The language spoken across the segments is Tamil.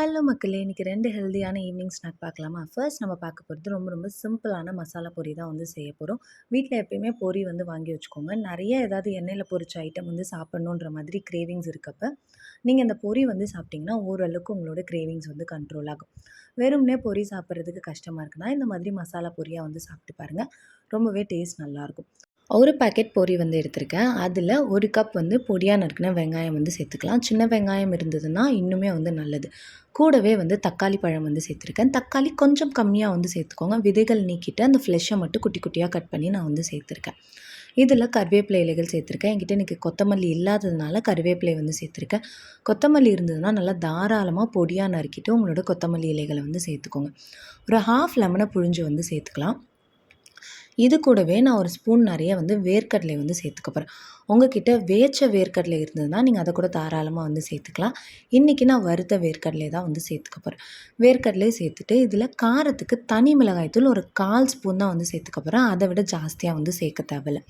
ஹலோ மக்களே! இன்னைக்கு 2 ஹெல்தியான ஈவினிங் ஸ்நாக் பார்க்கலாமா? ஃபர்ஸ்ட் நம்ம பார்க்க போகிறது ரொம்ப ரொம்ப சிம்பிளான மசாலா பொரி தான் வந்து செய்ய போகிறோம் வீட்டில் எப்பயுமே பொரி வந்து வாங்கி வச்சுக்கோங்க. நிறைய ஏதாவது எண்ணெயில் பொரிச்ச ஐட்டம் வந்து சாப்பிட்ணுன்ற மாதிரி கிரேவிங்ஸ் இருக்கப்ப, நீங்கள் இந்த பொரி வந்து சாப்பிட்டிங்கன்னா ஓரளவுக்கு உங்களோட கிரேவிங்ஸ் வந்து கண்ட்ரோல் ஆகும். வெறும்னே பொரி சாப்பிட்றதுக்கு கஷ்டமாக இருக்குன்னா, இந்த மாதிரி மசாலா பொரியாக வந்து சாப்பிட்டு பாருங்கள் ரொம்பவே டேஸ்ட் நல்லாயிருக்கும். ஒரு பாக்கெட் பொரி வந்து எடுத்திருக்கேன். அதில் ஒரு கப் வந்து பொடியாக நறுக்கின வெங்காயம் வந்து சேர்த்துக்கலாம். சின்ன வெங்காயம் இருந்ததுன்னா இன்னுமே வந்து நல்லது. கூடவே வந்து தக்காளி பழம் வந்து சேர்த்துருக்கேன். தக்காளி கொஞ்சம் கம்மியாக வந்து சேர்த்துக்கோங்க. விதைகள் நீக்கிட்டு அந்த ஃப்ளெஷ்ஷை மட்டும் குட்டி குட்டியாக கட் பண்ணி நான் வந்து சேர்த்துருக்கேன். இதில் கருவேப்பிலை இலைகள் சேர்த்துருக்கேன். என்கிட்ட எனக்கு கொத்தமல்லி இல்லாததுனால கருவேப்பிலை வந்து சேர்த்துருக்கேன். கொத்தமல்லி இருந்ததுன்னா நல்லா தாராளமாக பொடியாக நறுக்கிட்டு உங்களோட கொத்தமல்லி இலைகளை வந்து சேர்த்துக்கோங்க. ஒரு ஹாஃப் லெமனை புழிஞ்சு வந்து சேர்த்துக்கலாம். இது கூடவே நான் ஒரு ஸ்பூன் நிறைய வந்து வேர்க்கடலை வந்து சேர்த்துக்க போகிறேன் உங்ககிட்ட வேச்ச வேர்க்கடலை இருந்ததுன்னா, நீங்கள் அதை கூட தாராளமாக வந்து சேர்த்துக்கலாம். இன்றைக்கி நான் வறுத்த வேர்க்கடலை தான் வந்து சேர்த்துக்க போகிறேன் வேர்க்கடலையை சேர்த்துட்டு, இதில் காரத்துக்கு தனி மிளகாய்த்தூள் ஒரு 1/4 ஸ்பூன் தான் வந்து சேர்த்துக்க போகிறேன் அதை விட ஜாஸ்தியாக வந்து சேர்க்க தேவையில்ல.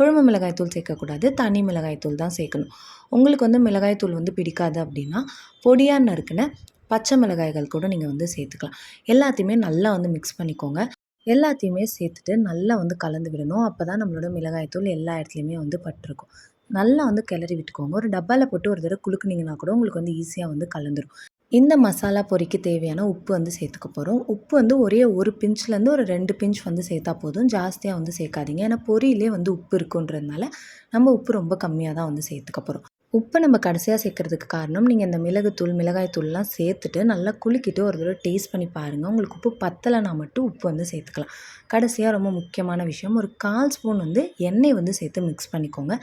குழம்பு மிளகாய் தூள் சேர்க்கக்கூடாது. தனி மிளகாய்த்தூள் தான் சேர்க்கணும். உங்களுக்கு வந்து மிளகாய் தூள் வந்து பிடிக்காது அப்படின்னா, பொடியாக நறுக்கின பச்சை மிளகாய்கள் கூட நீங்கள் வந்து சேர்த்துக்கலாம். எல்லாத்தையுமே நல்லா வந்து மிக்ஸ் பண்ணிக்கோங்க. எல்லாத்தையுமே சேர்த்துட்டு நல்லா வந்து கலந்து விடணும். அப்போ தான் நம்மளோட மிளகாய்த்தூள் எல்லா இடத்துலையுமே வந்து பட்டிருக்கும். நல்லா வந்து கிளறி விட்டுக்கோங்க. ஒரு டப்பாவில் போட்டு ஒரு தடவை குலுக்குனீங்கன்னா கூட உங்களுக்கு வந்து ஈஸியாக வந்து கலந்துரும். இந்த மசாலா பொரிக்கு தேவையான உப்பு வந்து சேர்த்துக்க போகிறோம் உப்பு வந்து ஒரே ஒரு பிஞ்ச்லேருந்து ஒரு ரெண்டு பிஞ்ச் வந்து சேர்த்தா போதும். ஜாஸ்தியாக வந்து சேர்க்காதீங்க. ஏன்னா பொரியிலே வந்து உப்பு இருக்குன்றதுனால, நம்ம உப்பு ரொம்ப கம்மியாக தான் வந்து சேர்த்துக்க போகிறோம் உப்பை நம்ம கடைசியாக சேர்க்கறதுக்கு காரணம், நீங்கள் இந்த மிளகுத்தூள், மிளகாய் தூள்லாம் சேர்த்துட்டு நல்லா குலுக்கிட்டு ஒரு தடவை டேஸ்ட் பண்ணி பாருங்கள் உங்களுக்கு உப்பு பத்தலைனா மட்டும் உப்பு வந்து சேர்த்துக்கலாம். கடைசியாக ரொம்ப முக்கியமான விஷயம், ஒரு 1/4 ஸ்பூன் வந்து எண்ணெய் வந்து சேர்த்து மிக்ஸ் பண்ணிக்கோங்க.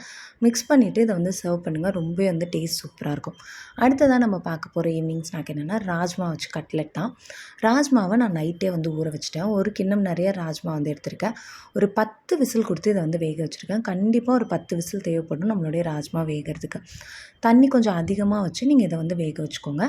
மிக்ஸ் பண்ணிவிட்டு இதை வந்து சர்வ் பண்ணுங்கள் ரொம்பவே வந்து டேஸ்ட் சூப்பராக இருக்கும். அடுத்ததாக நம்ம பார்க்க போகிற ஈவினிங் ஸ்நாக் என்னென்னா ராஜ்மா வச்சு கட்லெட் தான். ராஜ்மாவை நான் நைட்டே வந்து ஊற வச்சுட்டேன். ஒரு கிண்ணம் நிறைய ராஜ்மா வந்து எடுத்திருக்கேன். ஒரு 10 விசில் கொடுத்து இதை வந்து வேக வச்சுருக்கேன் கண்டிப்பாக ஒரு 10 விசில் தேவைப்படும் நம்மளுடைய ராஜ்மா வேகறதுக்கு. தண்ணி கொஞ்சம் அதிகமாக வச்சு நீங்கள் இதை வந்து வேக வச்சுக்கோங்க.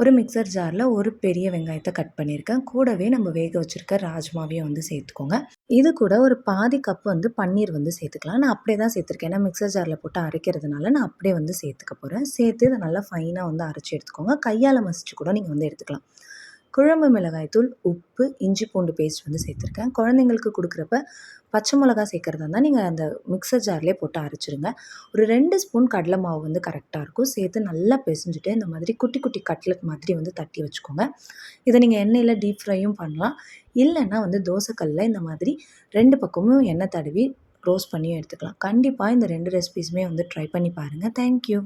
ஒரு மிக்ஸர் ஜாரில் ஒரு பெரிய வெங்காயத்தை கட் பண்ணியிருக்கேன். கூடவே நம்ம வேக வச்சிருக்க ராஜ்மாவையும் வந்து சேர்த்துக்கோங்க. இது கூட ஒரு பாதி கப் வந்து பன்னீர் வந்து சேர்த்துக்கலாம். நான் அப்படியே தான் சேர்த்துருக்கேன். ஏன்னா மிக்ஸர் ஜாரில் போட்டு அரைக்கிறதுனால நான் அப்படியே வந்து சேர்த்துக்க போகிறேன் சேர்த்து இதை நல்லா ஃபைனாக வந்து அரைச்சி எடுத்துக்கோங்க. கையால் மசிச்சு கூட நீங்கள் வந்து எடுத்துக்கலாம். குழம்பு மிளகாய் தூள், உப்பு, இஞ்சி பூண்டு பேஸ்ட் வந்து சேர்த்துருக்கேன். குழந்தைங்களுக்கு கொடுக்குறப்ப பச்சை மிளகா சேர்க்குறதா இருந்தால் நீங்கள் அந்த மிக்ஸர் ஜார்லேயே போட்டு அரைச்சிருங்க ஒரு ரெண்டு ஸ்பூன் கடலை மாவு வந்து கரெக்டாக இருக்கும். சேர்த்து நல்லா பிசைஞ்சிட்டு இந்த மாதிரி குட்டி குட்டி கட்லெட் மாதிரி வந்து தட்டி வச்சுக்கோங்க. இதை நீங்கள் எண்ணெயில் டீப் ஃப்ரையும் பண்ணலாம். இல்லைன்னா வந்து தோசைக்கல்லில் இந்த மாதிரி ரெண்டு பக்கமும் எண்ணெய் தடவி ரோஸ்ட் பண்ணியும் எடுத்துக்கலாம். கண்டிப்பாக இந்த ரெண்டு ரெசிபீஸுமே வந்து ட்ரை பண்ணி பாருங்கள் தேங்க் யூ.